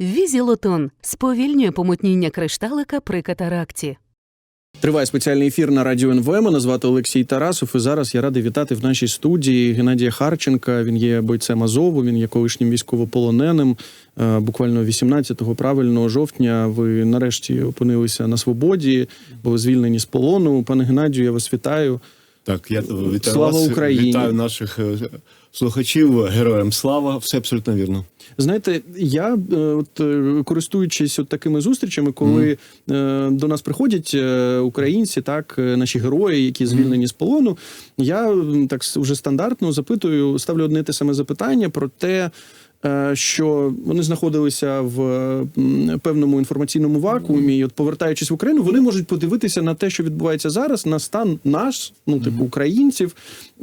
Візілотон сповільнює помутніння кришталика при катаракті. Триває спеціальний ефір на радіо НВ. Мене звати Олексій Тарасов. І зараз я радий вітати в нашій студії Геннадія Харченка. Він є бойцем Азову, він є колишнім військовополоненим. Е, Буквально 18 правильного жовтня ви нарешті опинилися на свободі, були звільнені з полону. Пане Геннадію, я вас вітаю. Так, я вітаю Слава вас, Україні! вітаю наших е, слухачів. Героям слава, все абсолютно вірно. Знаєте, я е, от е, користуючись от такими зустрічами, коли е, до нас приходять українці, так наші герої, які звільнені з полону, я так уже вже стандартно запитую, ставлю одне те саме запитання про те. Е, Що вони знаходилися в певному інформаційному вакуумі, і от повертаючись в Україну, вони можуть подивитися на те, що відбувається зараз, на стан наш, ну типу українців,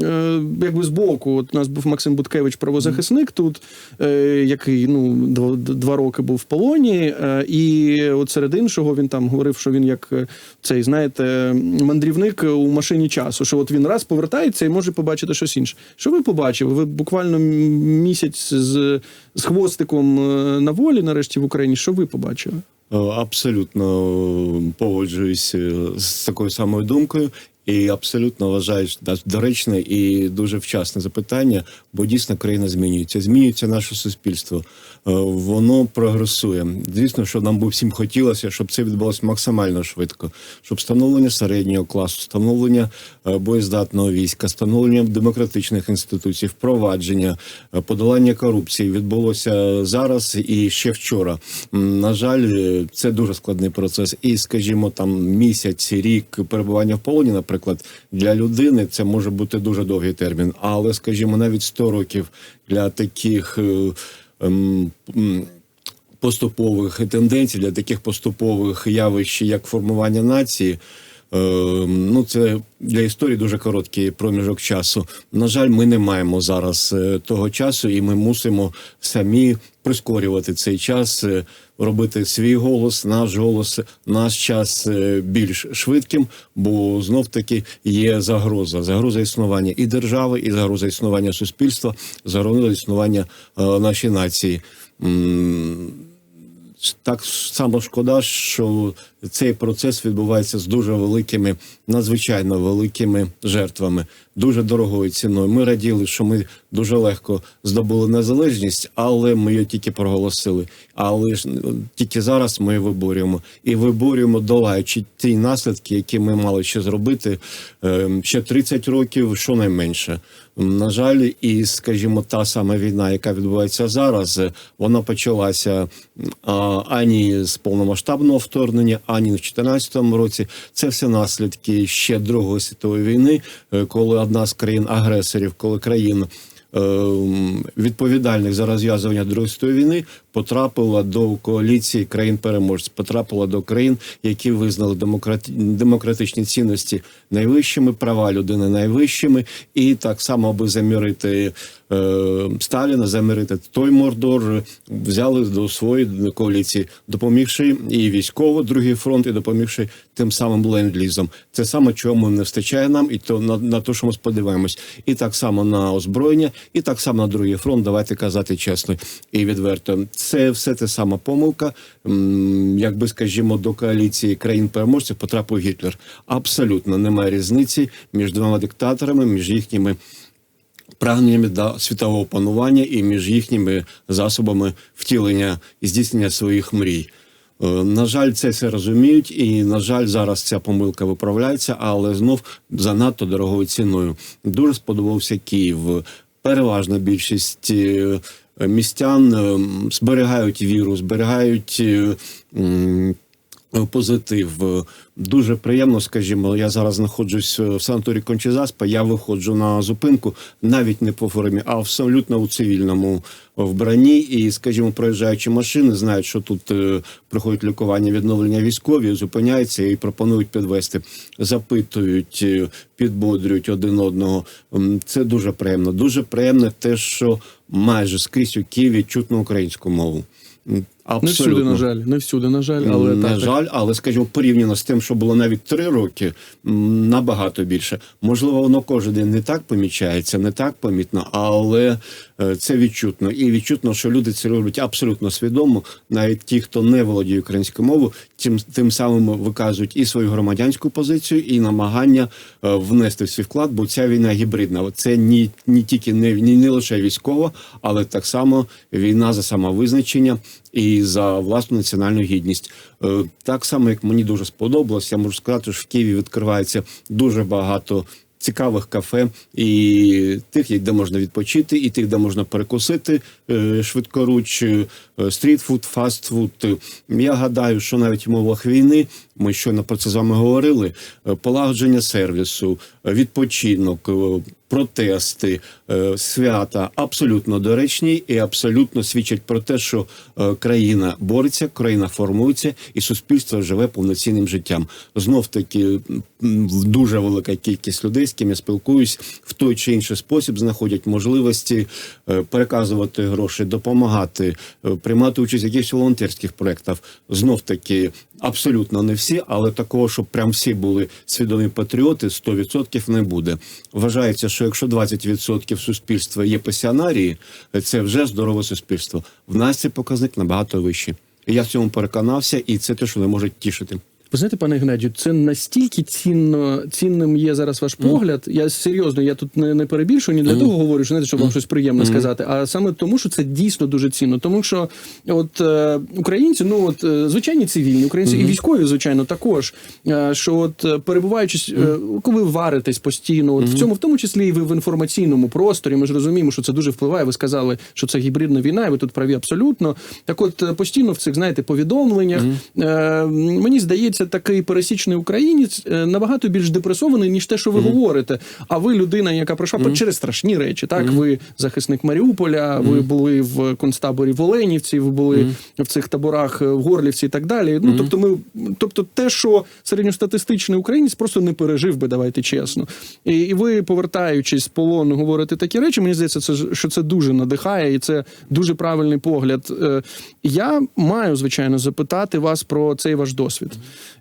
е, якби збоку. От у нас був Максим Буткевич, правозахисник тут, е, який ну два роки був в полоні. І от серед іншого він там говорив, що він як цей, знаєте, мандрівник у машині часу. Що от він раз повертається і може побачити щось інше. Що ви побачили? Ви буквально місяць з, з хвостиком е, на волі, нарешті в Україні. Що ви побачили? Е, Абсолютно погоджуюсь е, з такою самою думкою. І абсолютно вважаю доречне і дуже вчасне запитання, бо дійсно країна змінюється. Змінюється наше суспільство, Е, воно прогресує. Звісно, що нам би всім хотілося, щоб це відбулося максимально швидко, щоб встановлення середнього класу, встановлення е, боєздатного війська, встановлення демократичних інституцій, впровадження, е, подолання корупції відбулося зараз і ще вчора. На жаль, це дуже складний процес. І, скажімо, там місяць, рік перебування в полоні, наприклад, для людини це може бути дуже довгий термін. Але, скажімо, навіть 100 років для таких. е, ем, Поступових тенденцій для таких поступових явищ, як формування нації, ну це для історії дуже короткий проміжок часу. На жаль, ми не маємо зараз е, того часу, і ми мусимо самі прискорювати цей час, е, робити свій голос, наш голос, наш час е, більш швидким, бо знов таки є загроза. Загроза існування і держави, і загроза існування суспільства, загроза існування нашої нації. Так само шкода, що цей процес відбувається з дуже великими, надзвичайно великими жертвами, дуже дорогою ціною. Ми раділи, що ми дуже легко здобули незалежність, але ми її тільки проголосили. Але ж е, тільки зараз ми виборюємо і виборюємо, долаючи ті наслідки, які ми мали ще зробити е, ще 30 років, щонайменше. На жаль, і скажімо, та сама війна, яка відбувається зараз, вона почалася ані з повномасштабного вторгнення, ані в 2014 році. Це все наслідки ще Другої світової війни, е, коли одна з країн-агресорів, коли країн. е, Відповідальних за розв'язування Другої світової війни потрапила до коаліції країн переможців, потрапила до країн, які визнали демократи... демократичні цінності найвищими, права людини найвищими, і так само, аби замірити е, Сталіна, замірити той мордор, взяли до своєї коаліції, допомігши і військово, другий фронт, і допомігши тим самим ленд-лізом. Це саме чому не вистачає нам, і то на, на те, що ми сподіваємось, і так само на озброєння, і так само на другий фронт. Давайте казати чесно і відверто. Це все те сама помилка. Якби скажімо, до коаліції країн переможців потрапив Гітлер. Абсолютно немає різниці між двома диктаторами, між їхніми прагненнями до світового панування і між їхніми засобами втілення і здійснення своїх мрій. Е, На жаль, це все розуміють, і на жаль, зараз ця помилка виправляється, але знов занадто дорогою ціною. Дуже сподобався Київ. Переважна більшість е, містян е, зберігають віру, зберігають. Е, Позитив дуже приємно, скажімо. Я зараз знаходжусь в санаторії Кончезаспа. Я виходжу на зупинку навіть не по формі, а абсолютно у цивільному вбранні. І, скажімо, проїжджаючи машини, знають, що тут е, проходить лікування, відновлення військові, зупиняються і пропонують підвести, запитують, е, підбодрюють один одного. Це дуже приємно. Дуже приємно те, що майже скрізь у Києві чутно українську мову. М, Не всюди, на жаль, не всюди, на жаль, але на так, жаль, але скажімо, порівняно з тим, що було навіть три роки, набагато більше. Можливо, воно кожен день не так помічається, не так помітно, але е, це відчутно. І відчутно, що люди це роблять абсолютно свідомо. Навіть ті, хто не володіє українською мовою, тим, тим самим виказують і свою громадянську позицію, і намагання е, внести в свій вклад, бо ця війна гібридна. Це ні, ні тільки не, ні, не лише військова, але так само війна за самовизначення і за власну національну гідність. Е, Так само, як мені дуже сподобалось, я можу сказати, що в Києві відкривається дуже багато. Цікавих кафе і тих, де можна відпочити, і тих, де можна перекусити е, швидкоруч, е, стрітфуд, фастфуд. Я гадаю, що навіть в умовах війни ми щойно про це з вами говорили. Полагодження сервісу, відпочинок, протести, е, свята абсолютно доречні і абсолютно свідчать про те, що е, країна бореться, країна формується, і суспільство живе повноцінним життям. Знов таки дуже велика кількість людей, з ким я спілкуюсь, в той чи інший спосіб знаходять можливості е, переказувати гроші, допомагати, приймати участь в якихось волонтерських проєктах. Знов таки. Абсолютно не всі, але такого, щоб прям всі були свідомі патріоти, 100% не буде. Вважається, що якщо 20% суспільства є пасіонарії, це вже здорове суспільство. В нас цей показник набагато вищий. Я в цьому переконався, і це те, що не може тішити. Ви знаєте, пане Геннадію, це настільки цінно цінним є зараз ваш погляд. Я серйозно, я тут не, не перебільшую, ні для того говорю, що знаєте, щоб вам щось приємне сказати, а саме тому, що це дійсно дуже цінно. Тому що от е, українці, ну от е, звичайні цивільні, українці і військові, звичайно, також. Е, що от перебуваючись, е, коли варитесь постійно, от в цьому, в тому числі і ви в інформаційному просторі, ми ж розуміємо, що це дуже впливає. Ви сказали, що це гібридна війна, і ви тут праві абсолютно. Так, от е, постійно в цих знаєте повідомленнях е, мені здається, такий пересічний українець е, набагато більш депресований, ніж те, що ви говорите. А ви людина, яка пройшла mm через страшні речі. Так, ви захисник Маріуполя, ви були в концтаборі в Оленівці, ви були в цих таборах е, в Горлівці і так далі. Ну тобто, ми, тобто, те, що середньостатистичний українець просто не пережив би, давайте чесно. І, і ви, повертаючись з полону, говорите такі речі. Мені здається, це що це дуже надихає, і це дуже правильний погляд. Е, Я маю звичайно запитати вас про цей ваш досвід.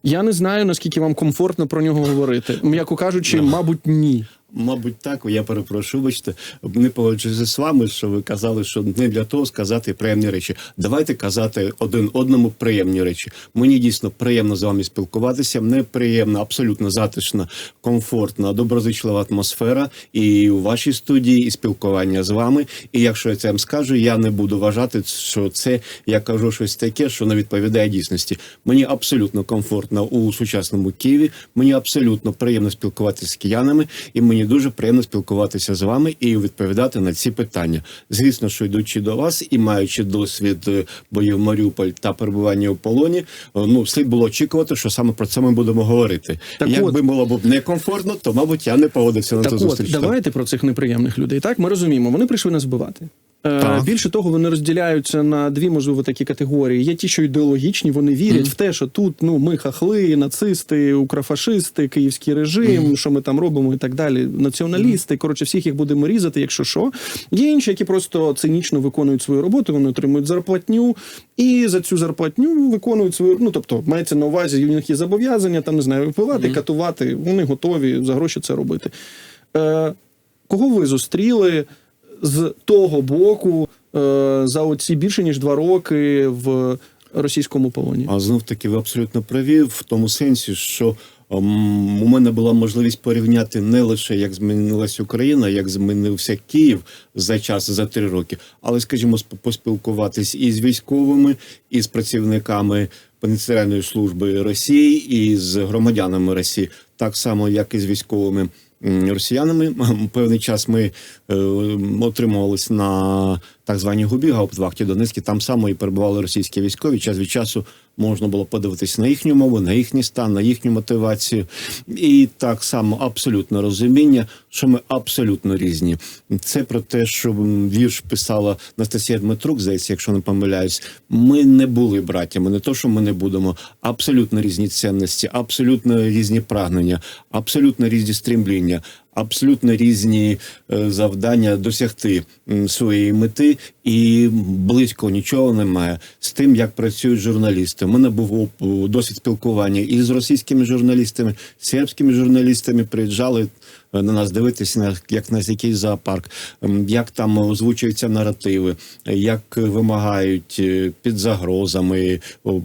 Я не знаю наскільки вам комфортно про нього говорити. М'яко кажучи, мабуть, ні. Мабуть, так. Я перепрошую, вибачте, не погоджуюся з вами, що ви казали, що не для того сказати приємні речі. Давайте казати один одному приємні речі. Мені дійсно приємно з вами спілкуватися. Мені приємна, абсолютно затишна, комфортна, доброзичлива атмосфера і у вашій студії, і спілкування з вами. І якщо я це вам скажу, я не буду вважати, що це я кажу щось таке, що не відповідає дійсності. Мені абсолютно комфортно у сучасному Києві. Мені абсолютно приємно спілкуватися з киянами, і мені дуже приємно спілкуватися з вами і відповідати на ці питання. Звісно, що йдучи до вас і маючи досвід е, боїв Маріуполь та перебування у полоні, е, ну слід було очікувати, що саме про це ми будемо говорити. Так Якби от- було б некомфортно, то мабуть я не погодився на Так ту от, давайте про цих неприємних людей. Так, ми розуміємо, вони прийшли нас вбивати. Е, Так. Більше того, вони розділяються на дві, можливо, такі категорії. Є ті, що ідеологічні, вони вірять в те, що тут ну ми хахли, нацисти, укрофашисти, київський режим, що ми там робимо і так далі. Націоналісти. Коротше, всіх їх будемо різати, якщо що. Є інші, які просто цинічно виконують свою роботу, вони отримують зарплатню, і за цю зарплатню виконують свою. Ну тобто, мається на увазі, у них є зобов'язання, там не знаю, впливати, катувати. Вони готові за гроші це робити. Е, кого ви зустріли з того боку е, за оці більше ніж два роки в російському полоні? А знов таки ви абсолютно праві в тому сенсі, що ем, у мене була можливість порівняти не лише як змінилася Україна, як змінився Київ за час за три роки, але скажімо, сп- поспілкуватись і з військовими, і з працівниками пенітенціарної служби Росії, і з громадянами Росії, так само як і з військовими. Росіянами. Певний час ми е, отримувались на так званій губі Гауптвахті Донецькій. Там само і перебували російські військові. Час від часу можна було подивитися на їхню мову, на їхній стан, на їхню мотивацію, і так само абсолютно розуміння, що ми абсолютно різні. Це про те, що вірш писала Настасія Дмитрук, здається, якщо не помиляюсь. Ми не були братями, не то, що ми не будемо. Абсолютно різні цінності, абсолютно різні прагнення, абсолютно різні стрімління. Абсолютно різні е, завдання досягти своєї мети, і близько нічого немає з тим, як працюють журналісти. У мене був досвід спілкування і з російськими журналістами, з сербськими журналістами приїжджали е, на нас дивитися, на як на якийсь зоопарк, як там озвучуються наративи, як вимагають е, під загрозами,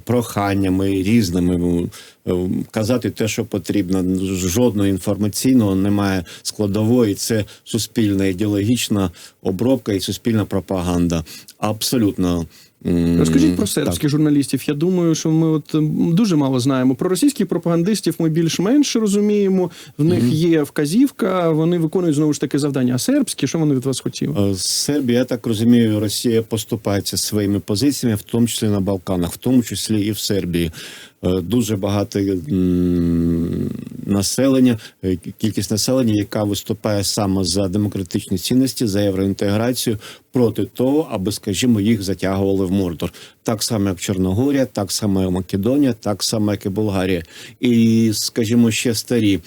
проханнями різними казати те, що потрібно. Жодного інформаційного немає складової. Це суспільна ідеологічна обробка і суспільна пропаганда. Абсолютно. Розкажіть про так. сербських журналістів. Я думаю, що ми от дуже мало знаємо. Про російських пропагандистів ми більш-менш розуміємо. В них є вказівка, вони виконують знову ж таки завдання. А сербські, що вони від вас хотіли? Е, Сербія, я так розумію, Росія поступається своїми позиціями, в тому числі на Балканах, в тому числі і в Сербії. Е, Дуже багато населення, е, кількість населення, яка виступає саме за демократичні цінності, за євроінтеграцію проти того, аби, скажімо, їх затягували в Мордор. Так само, як Чорногорія, так само, як Македонія, так само, як і Болгарія. І, скажімо, ще старі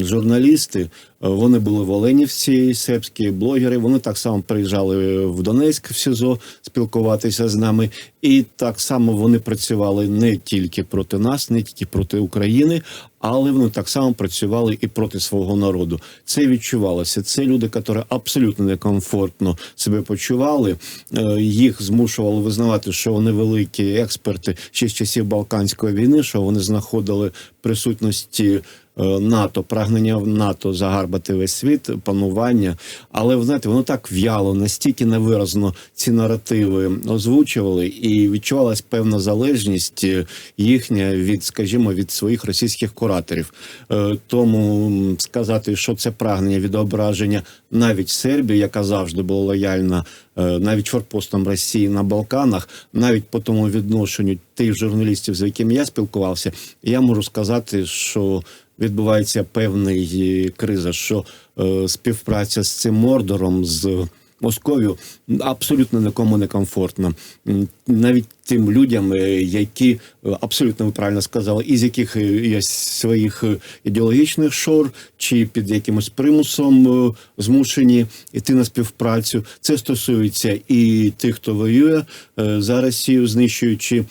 журналісти. Е, Вони були воленівці, сербські блогери. Вони так само приїжджали в Донецьк в СІЗО спілкуватися з нами. І так само вони працювали не тільки проти нас, не тільки проти України, але вони так само працювали і проти свого народу. Це відчувалося. Це люди, які абсолютно некомфортно себе почували. Е, Їх змушували визнавати, що вони великі експерти ще з часів Балканської війни, що вони знаходили присутності. е, НАТО, прагнення в НАТО загарбати весь світ, панування. Але ви знаєте, воно так в'яло, настільки невиразно ці наративи озвучували, і відчувалась певна залежність е, їхня від, скажімо, від своїх російських кураторів. Е, Тому сказати, що це прагнення відображення навіть Сербії, яка завжди була лояльна, е, навіть форпостом Росії на Балканах, навіть по тому відношенню тих журналістів, з якими я спілкувався, я можу сказати, що відбувається певний е, криза, що е, співпраця з цим мордором з Московію абсолютно нікому не комфортно. Навіть тим людям, е, які абсолютно ви правильно сказали, із яких є своїх ідеологічних шор, чи під якимось примусом змушені йти на співпрацю. Це стосується і тих, хто воює за Росію, знищуючи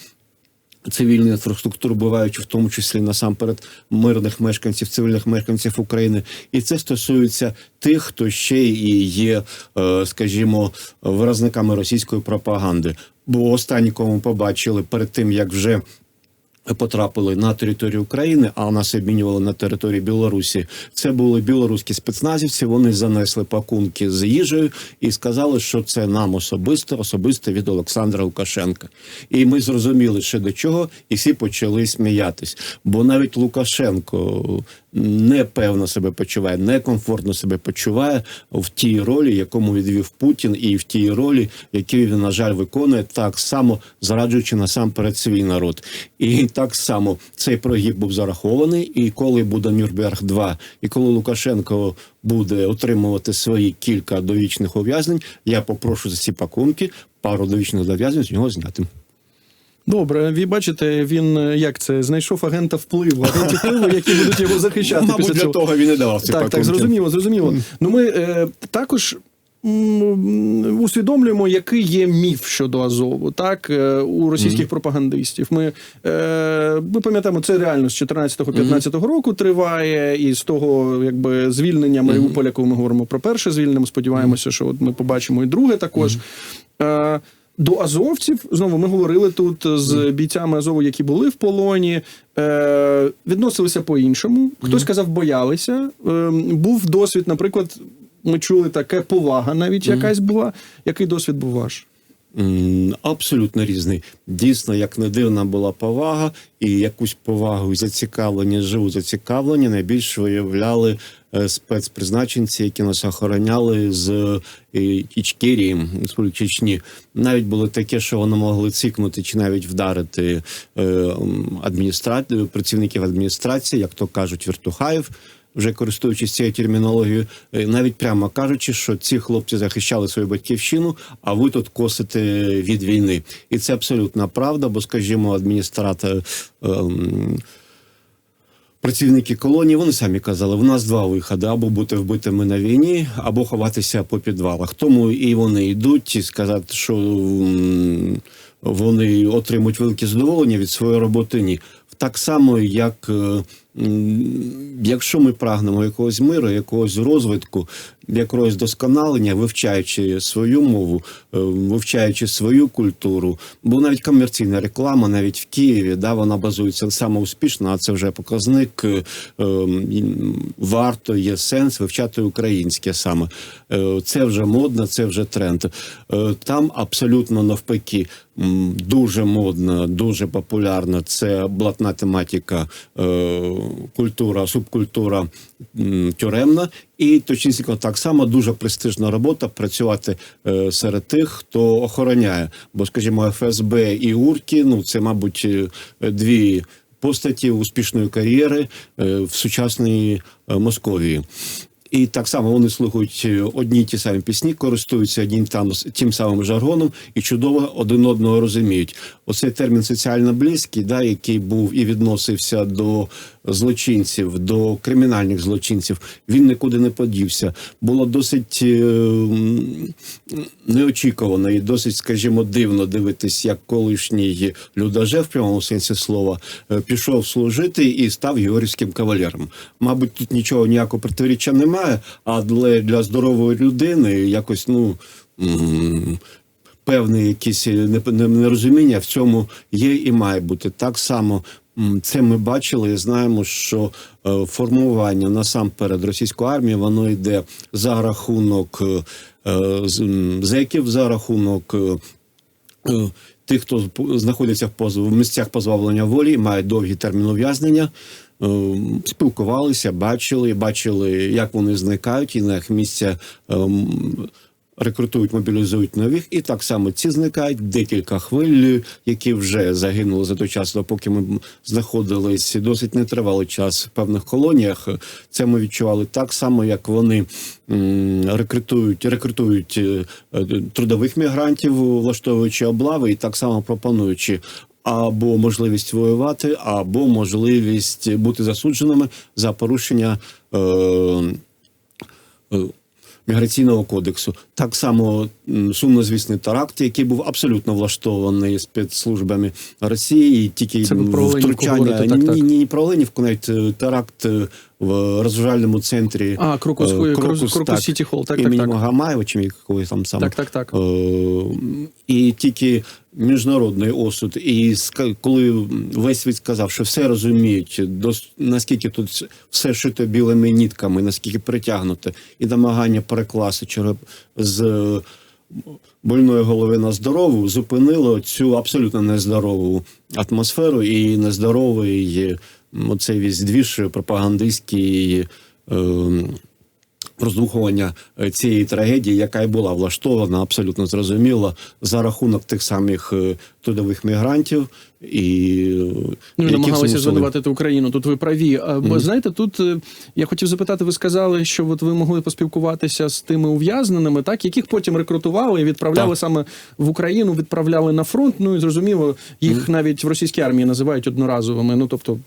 цивільну інфраструктуру, буваючи в тому числі насамперед мирних мешканців, цивільних мешканців України, і це стосується тих, хто ще і є, е, скажімо, виразниками російської пропаганди. Бо останні, кому побачили перед тим, як вже потрапили на територію України, а нас обмінювали на території Білорусі. Це були білоруські спецназівці. Вони занесли пакунки з їжею і сказали, що це нам особисто, особисто від Олександра Лукашенка. І ми зрозуміли, що до чого, і всі почали сміятись. Бо навіть Лукашенко непевно себе почуває, некомфортно себе почуває в тій ролі, якому відвів Путін, і в тій ролі, яку він, на жаль, виконує так само, зраджуючи насамперед свій народ. І так само цей прогиб був зарахований. І коли буде Нюрнберг 2 і коли Лукашенко буде отримувати свої кілька довічних ув'язнень, я попрошу за ці пакунки пару довічних дов'язнень з нього зняти. Добре, ви бачите, він е, як це знайшов агента впливу, агентів впливу, які будуть його захищати Мабуть, після для цього. того він і давав ці Так, пакунки. так, зрозуміло, зрозуміло. Ну ми е, також. Усвідомлюємо, який є міф щодо Азову, так е, у російських пропагандистів. Ми, е, ми пам'ятаємо, це реально з 14-15 року триває, і з того, якби звільнення Маріуполя, коли ми говоримо про перше звільнення, ми сподіваємося, що от ми побачимо і друге також. Е, до азовців знову ми говорили тут з бійцями Азову, які були в полоні, е, відносилися по-іншому. Хтось казав, боялися. Е, був досвід, наприклад, ми чули таке повага, навіть якась була. Який досвід був ваш? Абсолютно різний. Дійсно, як не дивна була повага, і якусь повагу зацікавлення, живу зацікавлення найбільше виявляли е, спецпризначенці, які нас охороняли з е, Ічкерії, Республіки Чечні. Навіть було таке, що вони могли цикнути чи навіть вдарити е, адміністра... працівників адміністрації, як то кажуть, вертухаїв вже користуючись цією термінологією, е, навіть прямо кажучи, що ці хлопці захищали свою батьківщину, а ви тут косите від війни. І це абсолютна правда, бо, скажімо, адміністратор. ем, Працівники колонії вони самі казали, в нас два виходи: або бути вбитими на війні, або ховатися по підвалах. Тому і вони йдуть і сказати, що вони отримують велике задоволення від своєї роботи. Ні. Так само, як е, якщо ми прагнемо якогось миру, якогось розвитку, якогось досконалення, вивчаючи свою мову, е, вивчаючи свою культуру, бо навіть комерційна реклама, навіть в Києві, да, вона базується саме успішно, а це вже показник. е, Варто є сенс вивчати українське саме. Е, Це вже модно, це вже тренд. Там абсолютно навпаки дуже модно, дуже популярно. Це блатна тематика, культура, субкультура тюремна. І точнісінько так само дуже престижна робота працювати е, серед тих, хто охороняє. Бо, скажімо, ФСБ і УРКІ, ну це, мабуть, е, дві постаті успішної кар'єри е, в сучасній Московії. І так само вони слухають е, одні й ті самі пісні, користуються одним там тим самим жаргоном і чудово один одного розуміють. Оцей термін соціально близький, да, який був і відносився до злочинців, до кримінальних злочинців, він нікуди не подівся. Було досить е, неочікувано і досить, скажімо, дивно дивитись, як колишній людоже в прямому сенсі слова е, пішов служити і став георгівським кавалером. Мабуть, тут нічого ніякого протиріччя немає, а для, для здорової людини якось ну. Певне якісь нерозуміння в цьому є і має бути. Так само це ми бачили і знаємо, що е, формування насамперед російської армії воно йде за рахунок е, е, зеків, за рахунок. е, е, Тих, хто знаходиться в місцях позбавлення волі, мають довгі терміни ув'язнення, е, спілкувалися, бачили, бачили, як вони зникають, і на їх місця ем, рекрутують, мобілізують нових, і так само ці зникають декілька хвиль, які вже загинули за той час, допоки ми знаходились досить нетривалий час в певних колоніях. Це ми відчували так само, як вони рекрутують, рекрутують е, е, трудових мігрантів, влаштовуючи облави, і так само пропонуючи. Або можливість воювати, або можливість бути засудженими за порушення е, е, міграційного кодексу. Так само сумнозвісний теракт, який був абсолютно влаштований спецслужбами Росії, тільки Це про говорите, так, ні, так. ні, ні про Оленівку, навіть е, теракт е, в розважальному центрі А, Крокус, е, Крокус, Крокус так, Сіті Холл, так, так, імені так. Магомаєва, чи якогось там саме. Так, так, так. І тільки міжнародний осуд, і коли весь світ сказав, що все розуміють, дос- наскільки тут все шито білими нітками, наскільки притягнуто, і намагання перекласти череп з е, больної голови на здорову, зупинило цю абсолютно нездорову атмосферу і нездоровий е, оцей весь двіж пропагандистський. е, роздмухування е, цієї трагедії, яка і була влаштована абсолютно зрозуміло за рахунок тих самих трудових мігрантів і е, Ну, намагалися звинуватити Україну. Тут ви праві. Бо знаєте, тут е, я хотів запитати, ви сказали, що от ви могли поспілкуватися з тими ув'язненими, так яких потім рекрутували і відправляли Так. саме в Україну, відправляли на фронт. Ну і зрозуміло, їх навіть в російській армії називають одноразовими. Ну тобто,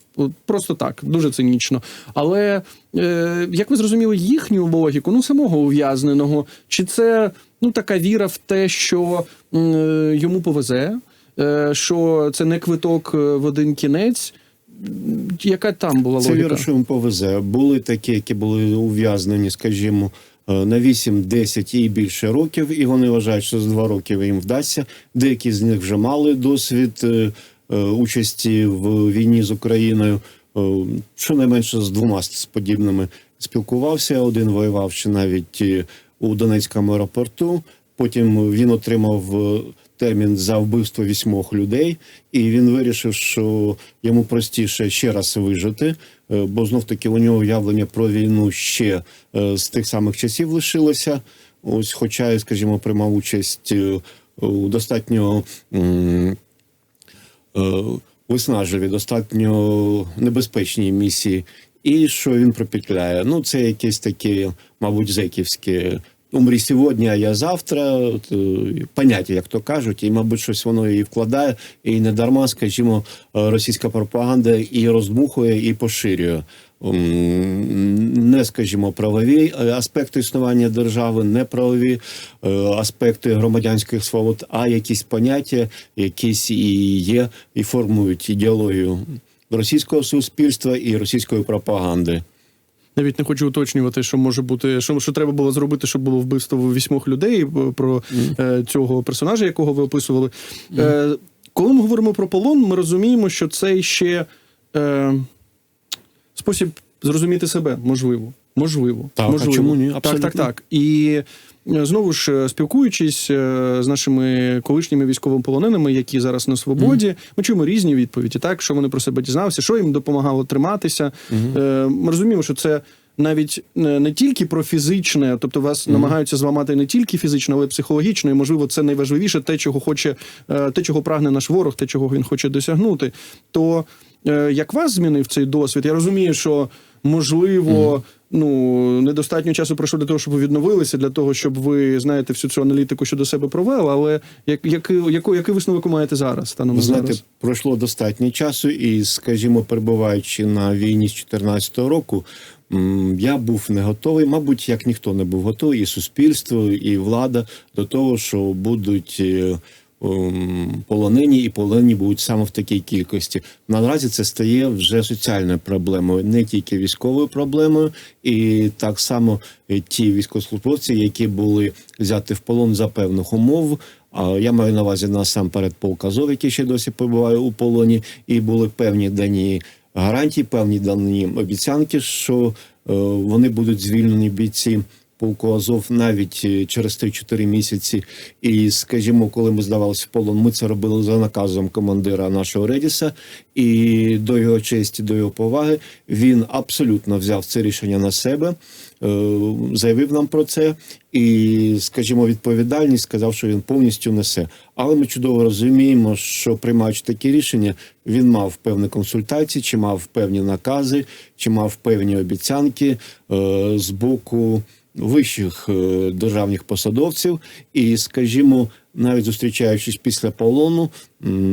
просто так, дуже цинічно. Але е, як ви зрозуміли їхню логіку, ну самого ув'язненого, чи це ну така віра в те, що е, йому повезе? Е, Що це не квиток е, в один кінець, яка там була Це віра, що їм повезе. Були такі, які були ув'язнені, скажімо, е, на 8, 10 і більше років, і вони вважають, що за два роки їм вдасться. Деякі з них вже мали досвід участі в війні з Україною. Щонайменше з двома з подібними спілкувався. Один воював ще навіть у Донецькому аеропорту. Потім він отримав термін за вбивство вісьмох людей, і він вирішив, що йому простіше ще раз вижити, е, бо знов таки у нього уявлення про війну ще е, з тих самих часів лишилося. Ось, хоча, скажімо, приймав участь е, у достатньо. виснажливі, достатньо небезпечній місії. І що він пропетляє? Ну, це якесь таке, мабуть, зеківське. Умрі сьогодні, а я завтра. Е, поняття, як то кажуть, і, мабуть, щось воно і вкладає, і не дарма, скажімо, е, російська пропаганда і роздмухує, і поширює. Не, скажімо, правові е, аспекти існування держави, не правові аспекти громадянських свобод, а якісь поняття, якісь і є, і формують ідеологію російського суспільства і російської пропаганди. Навіть не хочу уточнювати, що може бути, що, що треба було зробити, щоб було вбивство вісьмох людей е, про е, цього персонажа, якого ви описували. Е, коли ми говоримо про полон, ми розуміємо, що це ще е, спосіб зрозуміти себе, можливо. Можливо. Так, а чому ні? Так, Абсолютно. так, так. І е, знову ж е, спілкуючись е, з нашими колишніми військовополоненими, які зараз на свободі, ми чуємо різні відповіді, так що вони про себе дізнався, що їм допомагало триматися. Е, Ми розуміємо, що це. Навіть не не тільки про фізичне, тобто вас намагаються зламати не тільки фізично, але й психологічно, і можливо, це найважливіше, те, чого хоче, е, те, чого прагне наш ворог, те, чого він хоче досягнути. То е, як вас змінив цей досвід? Я розумію, що можливо, ну недостатньо часу пройшло для того, щоб ви відновилися, для того, щоб ви знаєте всю цю аналітику щодо себе провели. Але як, який, яку, який висновок ви маєте зараз? Станом знаєте, зараз? пройшло достатньо часу, і, скажімо, перебуваючи на війні з 2014 року, я був не готовий, мабуть, як ніхто не був готовий, і суспільство, і влада до того, що будуть. Ем, Полонені і полонені будуть саме в такій кількості. Наразі це стає вже соціальною проблемою, не тільки військовою проблемою, і так само е, ті військовослужбовці, які були взяті в полон за певних умов, а я маю на увазі насамперед полк Азов, який ще досі перебуває у полоні, і були певні дані гарантії, певні дані обіцянки, що е, вони будуть звільнені бійці. Полку Азов навіть е, через 3-4 місяці. І, скажімо, коли ми здавалися в полон, ми це робили за наказом командира нашого Редіса. І до його честі, до його поваги, він абсолютно взяв це рішення на себе, е, заявив нам про це і, скажімо, відповідальність сказав, що він повністю несе. Але ми чудово розуміємо, що приймаючи такі рішення, він мав певні консультації, чи мав певні накази, чи мав певні обіцянки е, з боку вищих е, державних посадовців. І, скажімо, навіть зустрічаючись після полону,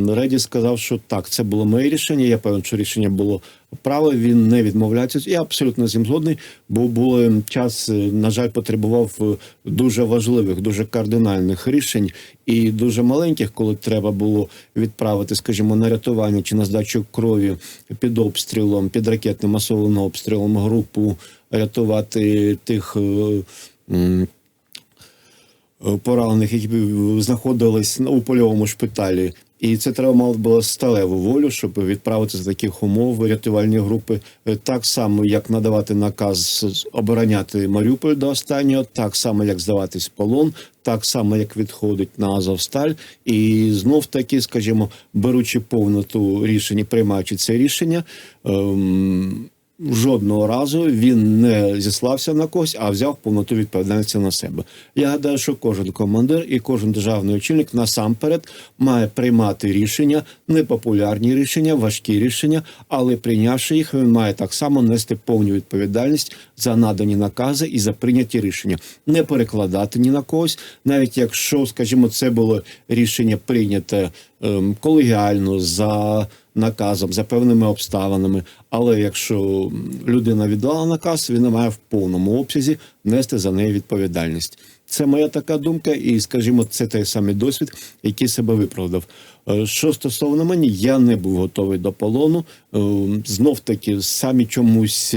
Реді сказав, що так, це було моє рішення. Я певен, що рішення було праве. Він не відмовляється. Я абсолютно з ним згодний, бо було час, е, на жаль, потребував е, дуже важливих, дуже кардинальних рішень і дуже маленьких, коли треба було відправити, скажімо, на рятування чи на здачу крові під обстрілом, під ракетним масовим обстрілом групу рятувати тих. Поранених, які знаходились у польовому шпиталі. І це треба мало було сталеву волю, щоб відправити з таких умов рятувальні групи. Е, Так само, як надавати наказ обороняти Маріуполь до останнього, так само, як здаватись в полон, так само, як відходить на Азовсталь. І знов таки, скажімо, беручи повноту рішення, приймаючи це рішення. Ем, Жодного разу він не зіслався на когось, а взяв повноту відповідальності на себе. Я гадаю, що кожен командир і кожен державний очільник насамперед має приймати рішення, непопулярні рішення, важкі рішення, але прийнявши їх, він має так само нести повну відповідальність за надані накази і за прийняті рішення, не перекладати ні на когось, навіть якщо, скажімо, це було рішення прийняте ем, колегіально за наказом, за певними обставинами. Але якщо людина віддала наказ, він має в повному обсязі нести за неї відповідальність. Це моя така думка, і скажімо, це той самий досвід, який себе виправдав. Е, Що стосовно мені, я не був готовий до полону. Знов таки, самі чомусь.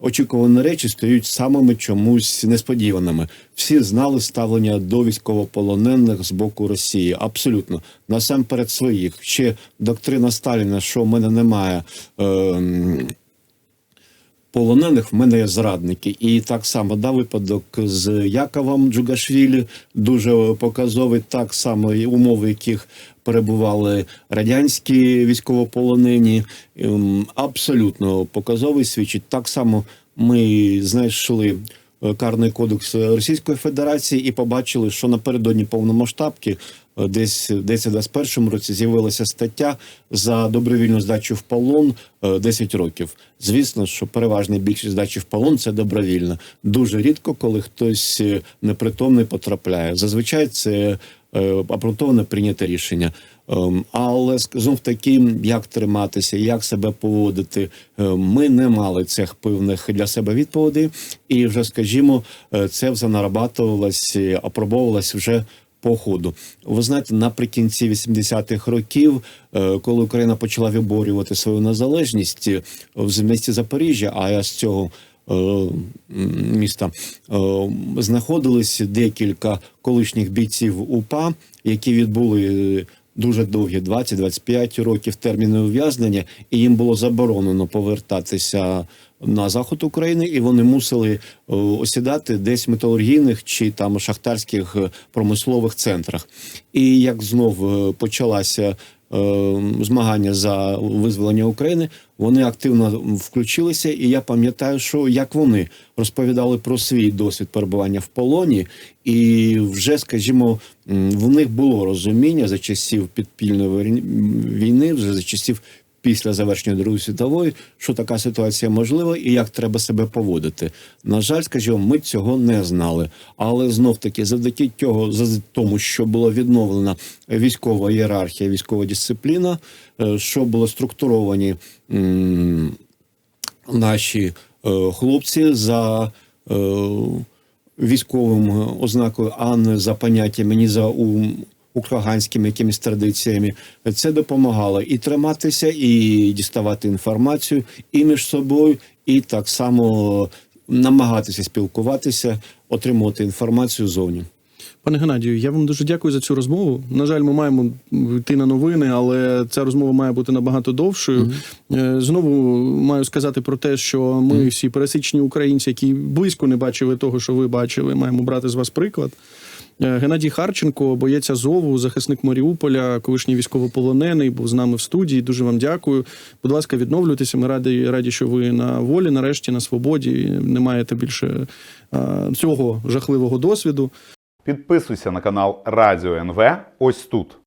Очікувані речі стають самими чомусь несподіваними. Всі знали ставлення до військовополонених з боку Росії. Абсолютно насамперед своїх. Ще доктрина Сталіна, що в мене немає. Е- полонених в мене є зрадники. І так само да, випадок з Яковом Джугашвілі дуже показовий, так само і умови, яких перебували радянські військовополонені. Ем, Абсолютно показовий свідчить. Так само ми знайшли е, карний кодекс Російської Федерації і побачили, що напередодні повномасштабки, е, десь в 2021 році, з'явилася стаття за добровільну здачу в полон е, 10 років. Звісно, що переважна більшість здачі в полон це добровільно. Дуже рідко, коли хтось е, непритомний потрапляє. Зазвичай це е, прийняте рішення. Ем, Але знов таки, як триматися, як себе поводити, е, ми не мали цих певних для себе відповідей, і вже скажімо, е, це вже нарабатувалось, е, апробовувалось вже по ходу. Ви знаєте, наприкінці 80-х років, е, коли Україна почала виборювати свою незалежність е, в місті Запоріжжя, а я з цього е, міста знаходились декілька колишніх бійців УПА, які відбули дуже довгі 20-25 років терміну ув'язнення, і їм було заборонено повертатися на захід України, і вони мусили е, осідати десь металургійних чи там шахтарських е, промислових центрах. І як знов е, почалася змагання за визволення України, вони активно включилися, і я пам'ятаю, що як вони розповідали про свій досвід перебування в полоні, і вже, скажімо, в них було розуміння за часів підпільної війни, вже за часів. Після завершення Другої світової, що така ситуація можлива і як треба себе поводити. На жаль, скажімо, ми цього не знали. Але знов таки, завдяки цього, тому, що була відновлена військова ієрархія, військова дисципліна, е, що були структуровані наші е, хлопці за е, військовим ознакою, а не за поняттями, ні за у, якимись традиціями. Це допомагало і триматися, і діставати інформацію і між собою, і так само намагатися спілкуватися, отримувати інформацію зовні. Пане Геннадію, я вам дуже дякую за цю розмову. На жаль, ми маємо йти на новини, але ця розмова має бути набагато довшою. Е, Знову маю сказати про те, що ми всі пересічні українці, які близько не бачили того, що ви бачили, маємо брати з вас приклад. Е, Геннадій Харченко, боєць Азову, захисник Маріуполя, колишній військовополонений, був з нами в студії. Дуже вам дякую. Будь ласка, відновлюйтеся. Ми раді, раді, що ви на волі, нарешті на свободі. Не маєте більше е, цього жахливого досвіду. Підписуйся на канал Радіо НВ ось тут.